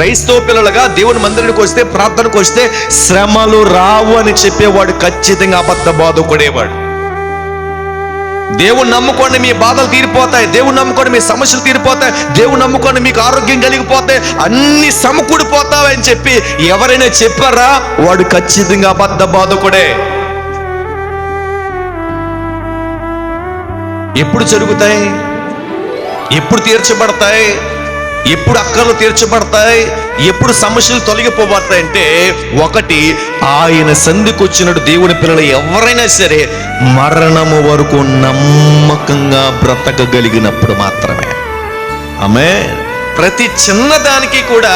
క్రైస్తవ పిల్లలుగా దేవుని మందిరానికి వస్తే ప్రార్థనకు వస్తే శ్రమలు రావు అని చెప్పేవాడు ఖచ్చితంగా అబద్ధ బాధకుడేవాడు. దేవుని నమ్ముకోండి మీ బాధలు తీరిపోతాయి దేవుని నమ్ముకోండి మీ సమస్యలు తీరిపోతాయి దేవుని నమ్ముకోండి మీకు ఆరోగ్యం కలిగిపోతాయి అన్ని సమకూడిపోతావని చెప్పి ఎవరైనా చెప్పారా? వాడు ఖచ్చితంగా అబద్ధ బాధకుడే. ఎప్పుడు జరుగుతాయి? ఎప్పుడు తీర్చబడతాయి? ఎప్పుడు అక్కర్లు తీర్చబడతాయి? ఎప్పుడు సమస్యలు తొలగిపోబడతాయి అంటే ఒకటి ఆయన సంధికి వచ్చినట్టు దేవుని పిల్లలు ఎవరైనా సరే మరణము వరకు నమ్మకంగా బ్రతకగలిగినప్పుడు మాత్రమే. ఆమె ప్రతి చిన్నదానికి కూడా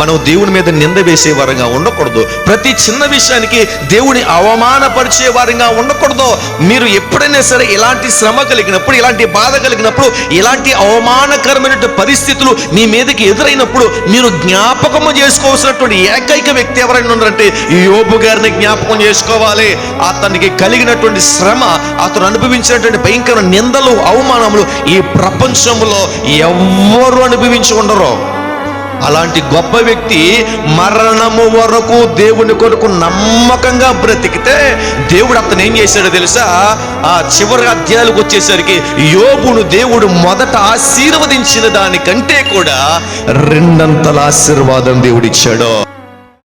మనం దేవుని మీద నింద వేసే వారంగా ఉండకూడదు. ప్రతి చిన్న విషయానికి దేవుని అవమానపరిచే వారంగా ఉండకూడదు. మీరు ఎప్పుడైనా సరే ఇలాంటి శ్రమ కలిగినప్పుడు ఇలాంటి బాధ కలిగినప్పుడు ఇలాంటి అవమానకరమైన పరిస్థితులు మీ మీదకి ఎదురైనప్పుడు మీరు జ్ఞాపకము చేసుకోవాల్సినటువంటి ఏకైక వ్యక్తి ఎవరైనా ఉన్నారంటే యోబు గారిని జ్ఞాపకం చేసుకోవాలి. అతనికి కలిగినటువంటి శ్రమ అతను అనుభవించినటువంటి భయంకర నిందలు అవమానములు ఈ ప్రపంచంలో ఎవ్వరు అనుభవించి ఉండరు. అలాంటి గొప్ప వ్యక్తి మరణము వరకు దేవుని కొరకు నమ్మకంగా బ్రతికితే దేవుడు అతను ఏం చేశాడో తెలుసా? ఆ చివరి అధ్యాయాలకు వచ్చేసరికి యోగును దేవుడు మొదట ఆశీర్వదించిన దానికంటే కూడా రెండంతల ఆశీర్వాదం దేవుడిచ్చాడు.